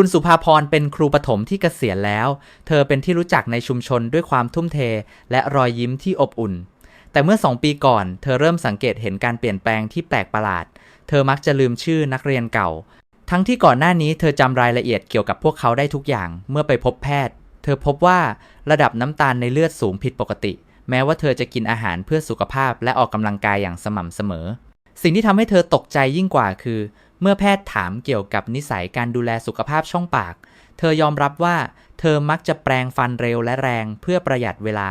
คุณสุภาพรเป็นครูปถมที่เกษียณแล้ว เธอเป็นที่รู้จักในชุมชนด้วยความทุ่มเท และรอยยิ้มที่อบอุ่น แต่เมื่อสองปีก่อน เธอเริ่มสังเกตเห็นการเปลี่ยนแปลงที่แปลกประหลาด เธอมักจะลืมชื่อนักเรียนเก่า ทั้งที่ก่อนหน้านี้เธอจำรายละเอียดเกี่ยวกับพวกเขาได้ทุกอย่าง เมื่อไปพบแพทย์ เธอพบว่าระดับน้ำตาลในเลือดสูงผิดปกติ แม้ว่าเธอจะกินอาหารเพื่อสุขภาพและออกกำลังกายอย่างสม่ำเสมอ สิ่งที่ทำให้เธอตกใจยิ่งกว่าคือ เมื่อแพทย์ถามเกี่ยวกับนิสัยการดูแลสุขภาพช่องปาก เธอยอมรับว่าเธอมักจะแปรงฟันเร็วและแรงเพื่อประหยัดเวลา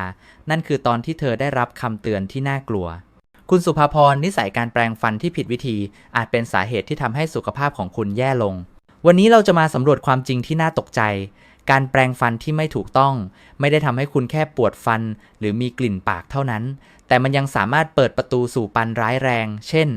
นั่นคือตอนที่เธอได้รับคำเตือนที่น่ากลัว คุณสุภาพรนิสัยการแปรงฟันที่ผิดวิธี อาจเป็นสาเหตุที่ทำให้สุขภาพของคุณแย่ลง วันนี้เราจะมาสำรวจความจริงที่น่าตกใจ การแปรงฟันที่ไม่ถูกต้อง ไม่ได้ทำให้คุณแค่ปวดฟัน หรือมีกลิ่นปากเท่านั้น แต่มันยังสามารถเปิดประตูสู่ปันร้ายแรง เช่น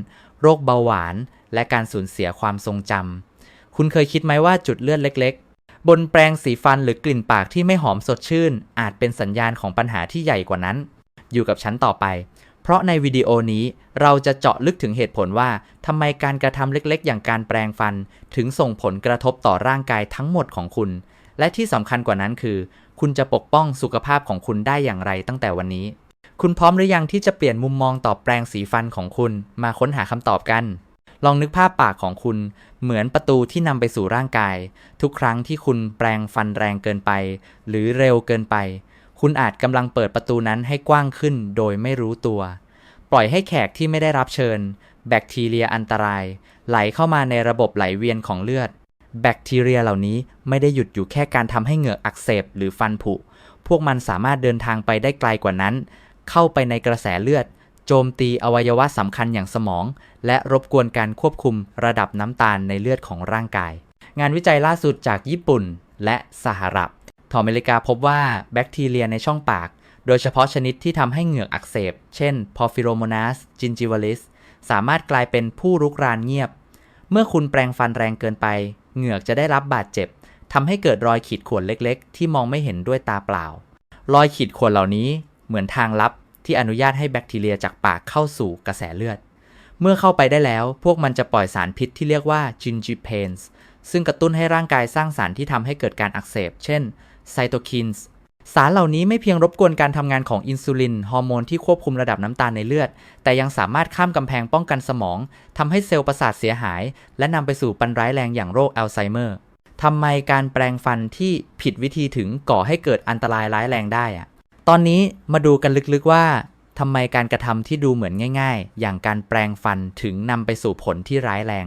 โรคเบาหวาน และการสูญเสียความทรงจำคุณเคยคิดไหมว่าจุดเลือดเล็ก ๆ บนแปรงสีฟันหรือกลิ่นปากที่ไม่หอมสดชื่น อาจเป็นสัญญาณของปัญหาที่ใหญ่กว่านั้น อยู่กับฉันต่อไป เพราะในวิดีโอนี้เราจะเจาะลึกถึงเหตุผลว่าทำไมการกระทำเล็กๆ อย่างการแปรงฟัน ถึงส่งผลกระทบต่อร่างกายทั้งหมดของคุณ และที่สำคัญกว่านั้นคือ คุณจะปกป้องสุขภาพของคุณได้อย่างไรตั้งแต่วันนี้คุณพร้อมหรือยังที่จะเปลี่ยนมุมมองต่อแปรงสีฟันของคุณ มาค้นหาคำตอบกัน ลองนึกภาพปากของคุณเหมือนประตูที่นำไปสู่ร่างกาย ทุกครั้งที่คุณแปรงฟันแรงเกินไป หรือเร็วเกินไป คุณอาจกำลังเปิดประตูนั้นให้กว้างขึ้นโดยไม่รู้ตัว ปล่อยให้แขกที่ไม่ได้รับเชิญ แบคทีเรียอันตราย ไหลเข้ามาในระบบไหลเวียนของเลือด แบคทีเรียเหล่านี้ไม่ได้หยุดอยู่แค่การทำให้เหงือกอักเสบหรือฟันผุ พวกมันสามารถเดินทางไปได้ไกลกว่านั้น เข้าไปในกระแสเลือด โจมตีอวัยวะสำคัญอย่างสมอง และรบกวนการควบคุมระดับน้ำตาลในเลือดของร่างกาย งานวิจัยล่าสุดจากญี่ปุ่นและสหรัฐทอเมริกาพบว่าแบคทีเรียในช่องปาก โดยเฉพาะชนิดที่ทำให้เหงือกอักเสบ เช่น Porphyromonas gingivalis สามารถกลายเป็นผู้รุกรานเงียบ เมื่อคุณแปรงฟันแรงเกินไป เหงือกจะได้รับบาดเจ็บทำให้เกิดรอยขีดข่วนเล็กๆ ที่มองไม่เห็นด้วยตาเปล่า รอยขีดข่วนเหล่านี้เหมือนทางลับ ที่อนุญาตให้แบคทีเรียจากปากเข้าสู่กระแสเลือด เมื่อเข้าไปได้แล้ว พวกมันจะปล่อยสารพิษที่เรียกว่า gingipains ซึ่งกระตุ้นให้ร่างกายสร้างสารที่ทำให้เกิดการอักเสบ เช่นไซโตคินส์สารเหล่านี้ไม่เพียงรบกวนการทำงานของอินซูลิน ฮอร์โมนที่ควบคุมระดับน้ำตาลในเลือด แต่ยังสามารถข้ามกำแพงป้องกันสมองทำให้เซลล์ประสาทเสียหาย และนำไปสู่ปัญร้ายแรงอย่างโรคอัลไซเมอร์ทำไมการแปลงฟันที่ผิดวิธีถึงก่อให้เกิดอันตรายร้ายแรงได้อะ ตอนนี้มาดูกันลึกๆว่าทำไมการกระทำที่ดูเหมือนง่าย ๆ อย่างการแปลงฟันถึงนำไปสู่ผลที่ร้ายแรง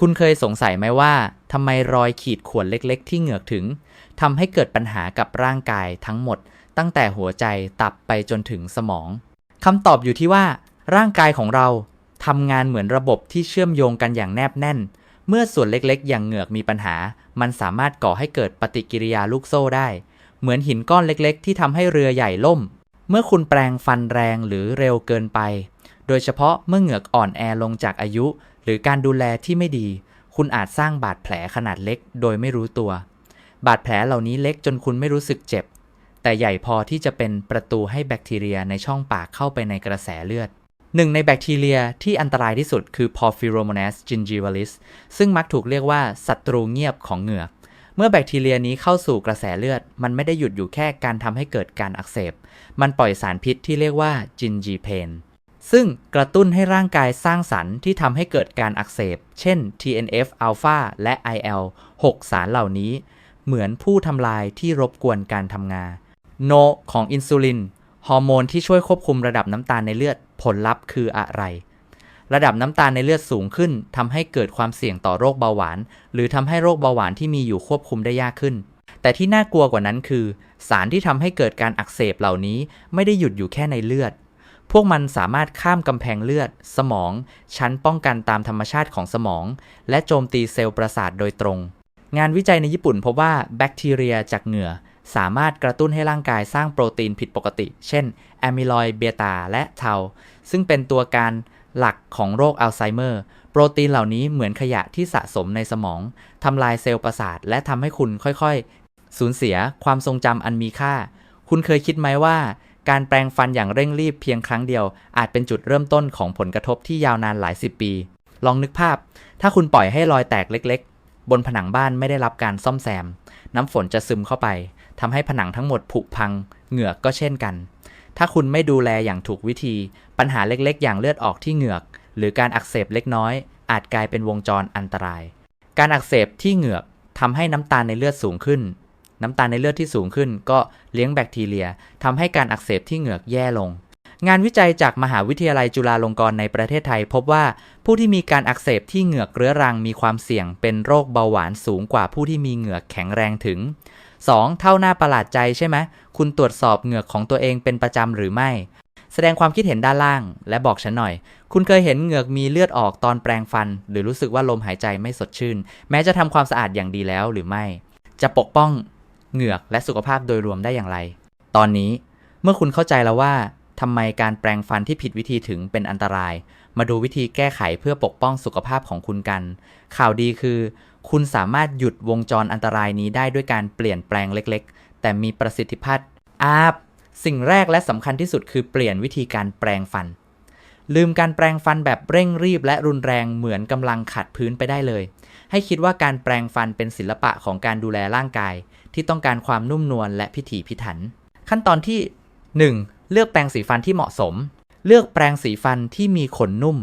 คุณเคยสงสัยไหมว่าทำไมรอยขีดข่วนเล็ก ๆ ที่เหงือกถึงทำให้เกิดปัญหากับร่างกายทั้งหมด ตั้งแต่หัวใจตับไปจนถึงสมองคำตอบอยู่ที่ว่า ร่างกายของเราทำงานเหมือนระบบที่เชื่อมโยงกันอย่างแนบแน่น เมื่อส่วนเล็กๆ อย่างเหงือกมีปัญหา มันสามารถก่อให้เกิดปฏิกิริยาลูกโซ่ได้ เหมือนหินก้อนเล็กๆ ที่ทำให้เรือใหญ่ล่ม เมื่อคุณแปลงฟันแรงหรือเร็วเกินไป โดยเฉพาะเมื่อเหงือกอ่อนแอลงจากอายุ หรือการดูแลที่ไม่ดี คุณอาจสร้างบาดแผลขนาดเล็ก โดยไม่รู้ตัว บาดแผลเหล่านี้เล็กจนคุณไม่รู้สึกเจ็บ แต่ใหญ่พอที่จะเป็นประตูให้แบคทีเรียในช่องปากเข้าไปในกระแสเลือดหนึ่งในแบคทีเรียที่อันตรายที่สุดคือ Porphyromonas gingivalis ซึ่งมักถูกเรียกว่าศัตรูเงียบของเหงือก เมื่อแบคทีเรียนี้เข้าสู่กระแสเลือด มันไม่ได้หยุดอยู่แค่การทำให้เกิดการอักเสบ มันปล่อยสารพิษที่เรียกว่า gingipain ซึ่งกระตุ้นให้ร่างกายสร้างสรรค์ที่ทำให้เกิดการอักเสบ เช่น TNF อ l p h a และ IL 6 สารเหล่านี้ เหมือนผู้ทำลายที่รบกวนการทำงาน โน ของอินซูลิน ฮอร์โมนที่ช่วยควบคุมระดับน้ำตาลในเลือด ผลลัพธ์คืออะไร ระดับน้ำตาลในเลือดสูงขึ้นทำให้เกิดความเสี่ยงต่อโรคเบาหวาน หรือทำให้โรคเบาหวานที่มีอยู่ควบคุมได้ยากขึ้น แต่ที่น่ากลัวกว่านั้นคือ สารที่ทำให้เกิดการอักเสบเหล่านี้ไม่ได้หยุดอยู่แค่ในเลือด พวกมันสามารถข้ามกำแพงเลือด สมอง ชั้นป้องกันตามธรรมชาติของสมอง และโจมตีเซลล์ประสาทโดยตรง งานวิจัยในญี่ปุ่นพบว่าแบคทีเรียจากเหงื่อสามารถกระตุ้นให้ร่างกายสร้างโปรตีนผิดปกติ เช่น แอมิลอยด์เบต้าและเทา ซึ่งเป็นตัวการ หลักของโรคอัลไซเมอร์ โปรตีนเหล่านี้เหมือนขยะที่สะสมในสมองทำลายเซลล์ประสาท และทำให้คุณค่อยๆ สูญเสียความทรงจำอันมีค่า คุณเคยคิดไหมว่า การแปลงฟันอย่างเร่งรีบเพียงครั้งเดียว อาจเป็นจุดเริ่มต้นของผลกระทบที่ยาวนานหลายสิบปี ลองนึกภาพ ถ้าคุณปล่อยให้รอยแตกเล็กๆ บนผนังบ้านไม่ได้รับการซ่อมแซม น้ำฝนจะซึมเข้าไปทำให้ผนังทั้งหมดผุพัง เหงือกก็เช่นกัน ถ้าคุณไม่ดูแลอย่างถูกวิธี ปัญหาเล็กๆ อย่างเลือดออกที่เหงือก หรือการอักเสบเล็กน้อย อาจกลายเป็นวงจรอันตราย การอักเสบที่เหงือกทำให้น้ำตาลในเลือดสูงขึ้น น้ำตาลในเลือดที่สูงขึ้น ก็เลี้ยงแบคทีเรียทำให้การอักเสบที่เหงือกแย่ลง งานวิจัยจากมหาวิทยาลัยจุฬาลงกรณ์ในประเทศไทย พบว่าผู้ที่มีการอักเสบที่เหงือกเรื้อรังมีความเสี่ยงเป็นโรคเบาหวานสูงกว่าผู้ที่มีเหงือกแข็งแรงถึง 2. เท่าหน้าประหลาดใจใช่ไหมคุณตรวจสอบเหงือกของตัวเองเป็นประจำหรือไม่ แสดงความคิดเห็นด้านล่าง และบอกฉันหน่อย คุณเคยเห็นเหงือกมีเลือดออกตอนแปรงฟัน หรือรู้สึกว่าลมหายใจไม่สดชื่น แม้จะทำความสะอาดอย่างดีแล้วหรือไม่ จะปกป้องเหงือกและสุขภาพโดยรวมได้อย่างไร ตอนนี้เมื่อคุณเข้าใจแล้วว่า ทำไมการแปรงฟันที่ผิดวิธีถึงเป็นอันตราย มาดูวิธีแก้ไขเพื่อปกป้องสุขภาพของคุณกัน ข่าวดีคือ คุณสามารถหยุดวงจรอันตรายนี้ได้ด้วยการเปลี่ยนแปลงเล็กๆ แต่มีประสิทธิภาพอาบสิ่งแรกและสำคัญที่สุดคือเปลี่ยนวิธีการแปรงฟัน ลืมการแปรงฟันแบบเร่งรีบและรุนแรงเหมือนกำลังขัดพื้นไปได้เลย ให้คิดว่าการแปรงฟันเป็นศิลปะของการดูแลร่างกาย ที่ต้องการความนุ่มนวลและพิถีพิถัน ขั้นตอนที่ 1. เลือกแปรงสีฟันที่เหมาะสม เลือกแปรงสีฟันที่มีขนนุ่ม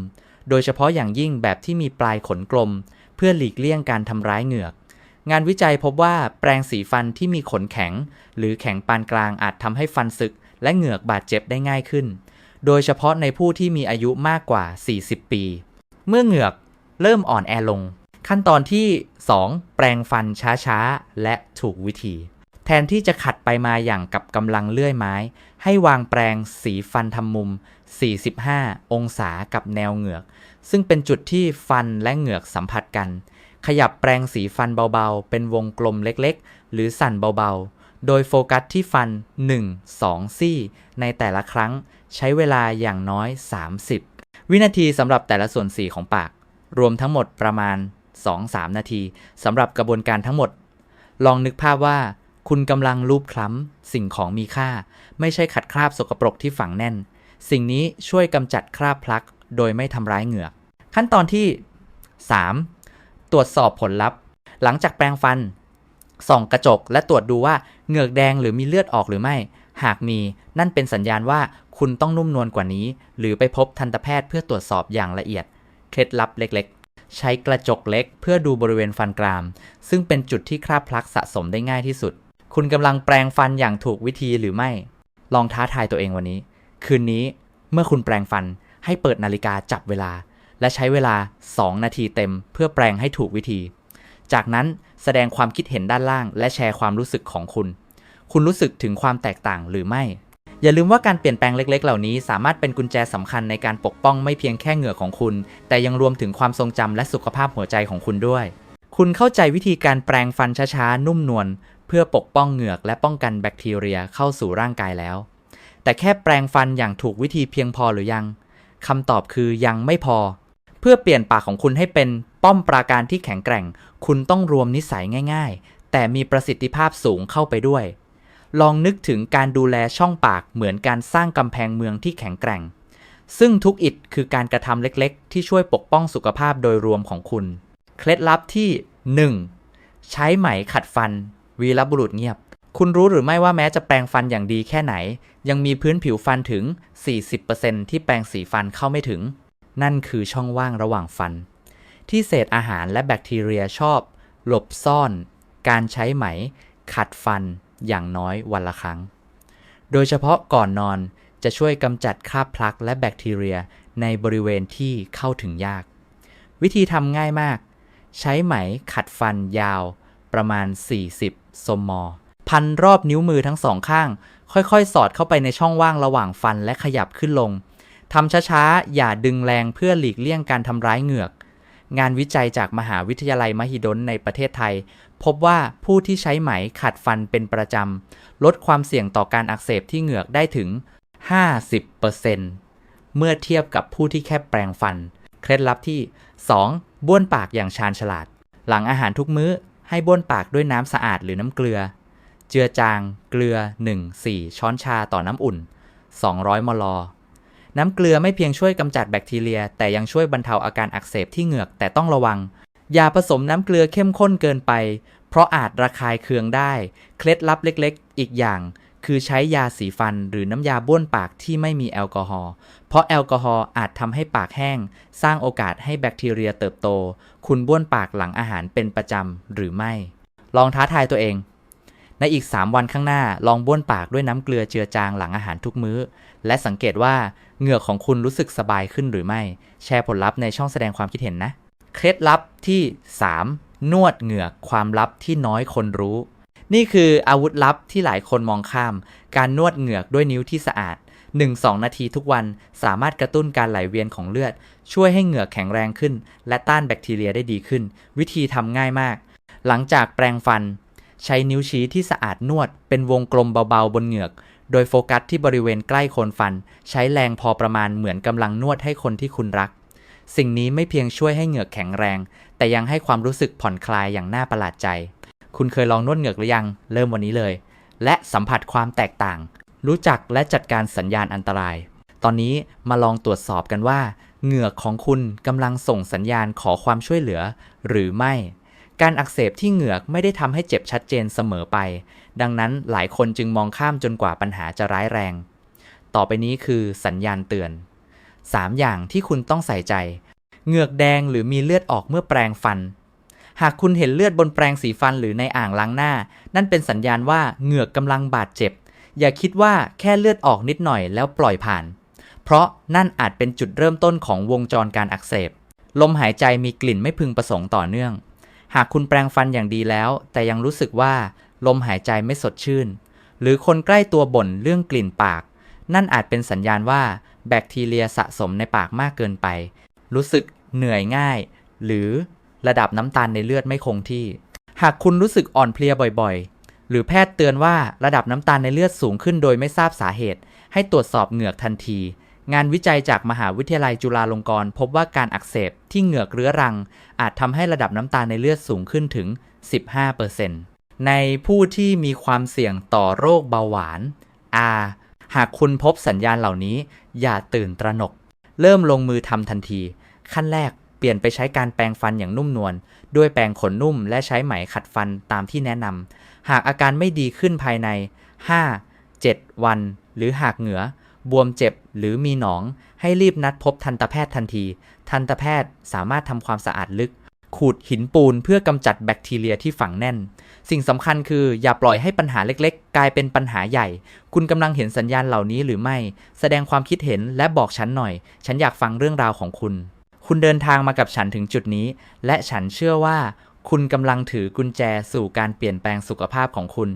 โดยเฉพาะอย่างยิ่งแบบที่มีปลายขนกลม เพื่อหลีกเลี่ยงการทำร้ายเหงือก งานวิจัยพบว่าแปรงสีฟันที่มีขนแข็ง หรือแข็งปานกลางอาจทำให้ฟันสึก และเหงือกบาดเจ็บได้ง่ายขึ้น โดยเฉพาะในผู้ที่มีอายุมากกว่า 40 ปี เมื่อเหงือกเริ่มอ่อนแอลง ขั้นตอนที่ 2 แปรงฟันช้าๆ และถูกวิธี แทนที่จะขัดไปมาอย่างกับกำลังเลื่อยไม้ ให้วางแปรงสีฟันทำมุม 45 องศากับแนวเหงือก ซึ่งเป็นจุดที่ฟันและเหงือกสัมผัสกัน ขยับแปรงสีฟันเบาๆ เป็นวงกลมเล็กๆ หรือสั่นเบาๆ โดยโฟกัสที่ฟัน 1-2 ซี่ ในแต่ละครั้งใช้เวลาอย่างน้อย 30 วินาทีสำหรับแต่ละส่วนสีของปาก รวมทั้งหมดประมาณ 2-3 นาทีสำหรับกระบวนการทั้งหมด ลองนึกภาพว่า คุณกำลังลูบคล้ำสิ่งของมีค่า ไม่ใช่ขัดคราบสกปรกที่ฝังแน่น สิ่งนี้ช่วยกำจัดคราบพลัก โดยไม่ทำร้ายเหงือก ขั้นตอนที่ 3. ตรวจสอบผลลัพธ์ หลังจากแปรงฟัน ส่องกระจกและตรวจดูว่าเหงือกแดงหรือมีเลือดออกหรือไม่ หากมีนั่นเป็นสัญญาณว่าคุณต้องนุ่มนวลกว่านี้ หรือไปพบทันตแพทย์เพื่อตรวจสอบอย่างละเอียด เคล็ดลับเล็กๆใช้กระจกเล็กเพื่อดูบริเวณฟันกราม ซึ่งเป็นจุดที่คราบพลักสะสมได้ง่ายที่สุด คุณกำลังแปรงฟันอย่างถูกวิธีหรือไม่ ลองท้าทายตัวเองวันนี้ คืนนี้เมื่อคุณแปรงฟันให้เปิดนาฬิกาจับเวลา และใช้เวลา 2 นาทีเต็ม เพื่อแปรงให้ถูกวิธี จากนั้นแสดงความคิดเห็นด้านล่าง และแชร์ความรู้สึกของคุณ คุณรู้สึกถึงความแตกต่างหรือไม่ อย่าลืมว่าการเปลี่ยนแปลงเล็ก ๆ เหล่านี้สามารถเป็นกุญแจสำคัญในการปกป้องไม่เพียงแค่เหงื่อของคุณ แต่ยังรวมถึงความทรงจำและสุขภาพหัวใจของคุณด้วย คุณเข้าใจวิธีการแปรงฟันช้าๆนุ่มนวล เพื่อปกป้องเหงือกและป้องกันแบคทีเรียเข้าสู่ร่างกายแล้ว แต่แค่แปรงฟันอย่างถูกวิธีเพียงพอหรือยังคำตอบคือยังไม่พอ เพื่อเปลี่ยนปากของคุณให้เป็นป้อมปราการที่แข็งแกร่ง คุณต้องรวมนิสัยง่าย ๆ แต่มีประสิทธิภาพสูงเข้าไปด้วย ลองนึกถึงการดูแลช่องปากเหมือนการสร้างกำแพงเมืองที่แข็งแกร่ง ซึ่งทุกอิฐคือการกระทำเล็กๆ ที่ช่วยปกป้องสุขภาพโดยรวมของคุณ เคล็ดลับที่ 1. ใช้ไหมขัดฟัน วีรบุรุษเงียบ คุณรู้หรือไม่ว่าแม้จะแปรงฟันอย่างดีแค่ไหน ยังมีพื้นผิวฟันถึง 40%ที่แปรงสีฟันเข้าไม่ถึง นั่นคือช่องว่างระหว่างฟัน ที่เศษอาหารและแบคทีเรียชอบ หลบซ่อน การใช้ไหม ขัดฟันอย่างน้อยวันละครั้ง โดยเฉพาะก่อนนอนจะช่วยกำจัดคราบพลักและแบคทีเรียในบริเวณที่เข้าถึงยาก วิธีทำง่ายมาก ใช้ไหมขัดฟันยาว ประมาณ 40 สมมพันรอบนิ้วมือทั้งสองข้าง ค่อยๆ สอดเข้าไปในช่องว่างระหว่างฟันและขยับขึ้นลงทำช้าๆ อย่าดึงแรงเพื่อหลีกเลี่ยงการทำร้ายเหงือก งานวิจัยจากมหาวิทยาลัยมหิดลในประเทศไทย พบว่าผู้ที่ใช้ไหมขัดฟันเป็นประจำ ลดความเสี่ยงต่อการอักเสบที่เหงือกได้ถึง 50%เมื่อเทียบกับผู้ที่แค่แปรงฟัน เคล็ดลับที่ 2. บ้วนปากอย่างชาญฉลาด หลังอาหารทุกมื้อ ให้บ้วนปากด้วยน้ำสะอาดหรือน้ำเกลือ เจือจาง เกลือ 1-4 ช้อนชาต่อน้ำอุ่น 200 มล น้ำเกลือไม่เพียงช่วยกำจัดแบคทีเรีย แต่ยังช่วยบรรเทาอาการอักเสบที่เหงือกแต่ต้องระวัง อย่าผสมน้ำเกลือเข้มข้นเกินไป เพราะอาจระคายเคืองได้ เคล็ดลับเล็กๆ อีกอย่าง คือใช้ยาสีฟันหรือน้ำยาบ้วนปากที่ไม่มีแอลกอฮอล์ เพราะแอลกอฮอล์อาจทำให้ปากแห้ง สร้างโอกาสให้แบคทีเรียเติบโต คุณบ้วนปากหลังอาหารเป็นประจำหรือไม่ ลองท้าทายตัวเอง ในอีก 3 วันข้างหน้าลองบ้วนปากด้วยน้ำเกลือเจือจางหลังอาหารทุกมื้อ และสังเกตว่าเหงือกของคุณรู้สึกสบายขึ้นหรือไม่ แชร์ผลลัพธ์ในช่องแสดงความคิดเห็นนะ เคล็ดลับที่ 3 นวดเหงือกความลับที่น้อยคนรู้ นี่คืออาวุธลับที่หลายคนมองข้าม การนวดเหงือกด้วยนิ้วที่สะอาด 1-2 นาทีทุกวันสามารถกระตุ้นการไหลเวียนของเลือด ช่วยให้เหงือกแข็งแรงขึ้น และต้านแบคทีเรียได้ดีขึ้น วิธีทำง่ายมาก หลังจากแปรงฟัน ใช้นิ้วชี้ที่สะอาดนวด เป็นวงกลมเบาๆบนเหงือก โดยโฟกัสที่บริเวณใกล้โคนฟัน ใช้แรงพอประมาณเหมือนกำลังนวดให้คนที่คุณรัก สิ่งนี้ไม่เพียงช่วยให้เหงือกแข็งแรง แต่ยังให้ความรู้สึกผ่อนคลายอย่างน่าประหลาดใจ คุณเคยลองนวดเหงือกหรือยัง เริ่มวันนี้เลย และสัมผัสความแตกต่าง รู้จักและจัดการสัญญาณอันตราย ตอนนี้มาลองตรวจสอบกันว่า เหงือกของคุณกำลังส่งสัญญาณขอความช่วยเหลือ หรือไม่ การอักเสบที่เหงือกไม่ได้ทำให้เจ็บชัดเจนเสมอไป ดังนั้นหลายคนจึงมองข้ามจนกว่าปัญหาจะร้ายแรง ต่อไปนี้คือสัญญาณเตือน 3 อย่างที่คุณต้องใส่ใจ เหงือกแดงหรือมีเลือดออกเมื่อแปรงฟัน หากคุณเห็นเลือดบนแปรงสีฟันหรือในอ่างล้างหน้า นั่นเป็นสัญญาณว่าเหงือกกำลังบาดเจ็บ อย่าคิดว่าแค่เลือดออกนิดหน่อยแล้วปล่อยผ่าน เพราะนั่นอาจเป็นจุดเริ่มต้นของวงจรการอักเสบ ลมหายใจมีกลิ่นไม่พึงประสงค์ต่อเนื่อง หากคุณแปรงฟันอย่างดีแล้ว แต่ยังรู้สึกว่าลมหายใจไม่สดชื่น หรือคนใกล้ตัวบ่นเรื่องกลิ่นปาก นั่นอาจเป็นสัญญาณว่าแบคทีเรียสะสมในปากมากเกินไป รู้สึกเหนื่อยง่าย หรือ ระดับน้ำตาลในเลือดไม่คงที่ หากคุณรู้สึกอ่อนเพลียบ่อยๆ หรือแพทย์เตือนว่าระดับน้ำตาลในเลือดสูงขึ้นโดยไม่ทราบสาเหตุ ให้ตรวจสอบเหงือกทันที งานวิจัยจากมหาวิทยาลัยจุฬาลงกรณ์พบว่าการอักเสบที่เหงือกเรื้อรัง อาจทำให้ระดับน้ำตาลในเลือดสูงขึ้นถึง 15%ในผู้ที่มีความเสี่ยงต่อโรคเบาหวาน R หากคุณพบสัญญาณเหล่านี้ อย่าตื่นตระหนก เริ่มลงมือทำทันที ขั้นแรก ลี่ยนไปใช้การแปรงฟันอย่างนุ่มนวลด้วยแปรงขนนุ่มและใช้ไหมขัดฟันตามที่แนะนำหากอาการไม่ดีขึ้นภายใน 5 7 วัน หรือหากเหงือบวมเจ็บหรือมีหนอง ให้รีบนัดพบทันตแพทย์ทันที ทันตแพทย์สามารถทำความสะอาดลึก ขูดหินปูนเพื่อกำจัดแบคทีเรียที่ฝังแน่น สิ่งสำคัญคืออย่าปล่อยให้ปัญหาเล็กๆ กลายเป็นปัญหาใหญ่ คุณกำลังเห็นสัญญาณเหล่านี้หรือไม่ แสดงความคิดเห็นและบอกฉันหน่อย ฉันอยากฟังเรื่องราวของคุณ คุณเดินทางมากับฉันถึงจุดนี้ และฉันเชื่อว่า คุณกำลังถือกุญแจสู่การเปลี่ยนแปลงสุขภาพของคุณ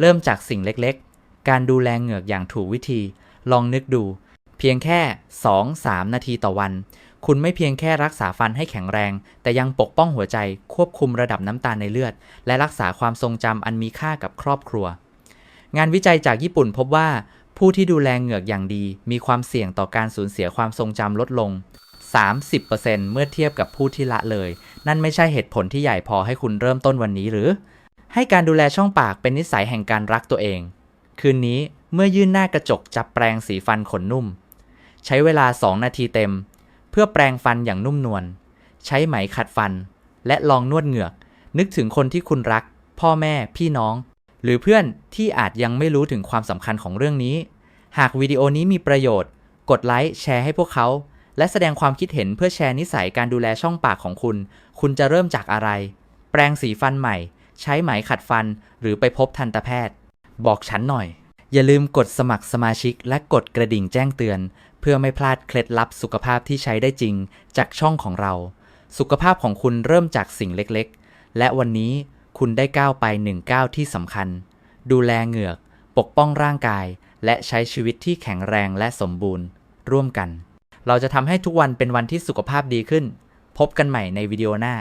เริ่มจากสิ่งเล็กๆ การดูแลเหงือกอย่างถูกวิธี ลองนึกดู เพียงแค่ 2-3 นาทีต่อวัน คุณไม่เพียงแค่รักษาฟันให้แข็งแรง แต่ยังปกป้องหัวใจ ควบคุมระดับน้ำตาลในเลือด และรักษาความทรงจำอันมีค่ากับครอบครัว งานวิจัยจากญี่ปุ่นพบว่า ผู้ที่ดูแลเหงือกอย่างดี มีความเสี่ยงต่อการสูญเสียความทรงจำลดลง 30%เมื่อเทียบกับผู้ที่ละเลย นั่นไม่ใช่เหตุผลที่ใหญ่พอให้คุณเริ่มต้นวันนี้หรือ ให้การดูแลช่องปากเป็นนิสัยแห่งการรักตัวเอง คืนนี้เมื่อยื่นหน้ากระจกจับแปรงสีฟันขนนุ่ม ใช้เวลา 2 นาทีเต็ม เพื่อแปรงฟันอย่างนุ่มนวล ใช้ไหมขัดฟัน และลองนวดเหงือก นึกถึงคนที่คุณรัก พ่อแม่ พี่น้อง หรือเพื่อนที่อาจยังไม่รู้ถึงความสำคัญของเรื่องนี้ หากวิดีโอนี้มีประโยชน์ กดไลค์แชร์ให้พวกเขา และแสดงความคิดเห็นเพื่อแชร์นิสัยการดูแลช่องปากของคุณ คุณจะเริ่มจากอะไร แปรงสีฟันใหม่ ใช้ไหมขัดฟัน หรือไปพบทันตแพทย์ บอกฉันหน่อย อย่าลืมกดสมัครสมาชิกและกดกระดิ่งแจ้งเตือน เพื่อไม่พลาดเคล็ดลับสุขภาพที่ใช้ได้จริง จากช่องของเรา สุขภาพของคุณเริ่มจากสิ่งเล็กๆ และวันนี้คุณได้ก้าวไปหนึ่งก้าวที่สำคัญ ดูแลเหงือก ปกป้องร่างกาย และใช้ชีวิตที่แข็งแรงและสมบูรณ์ ร่วมกัน เราจะทำให้ทุกวันเป็นวันที่สุขภาพดีขึ้น พบกันใหม่ในวิดีโอหน้า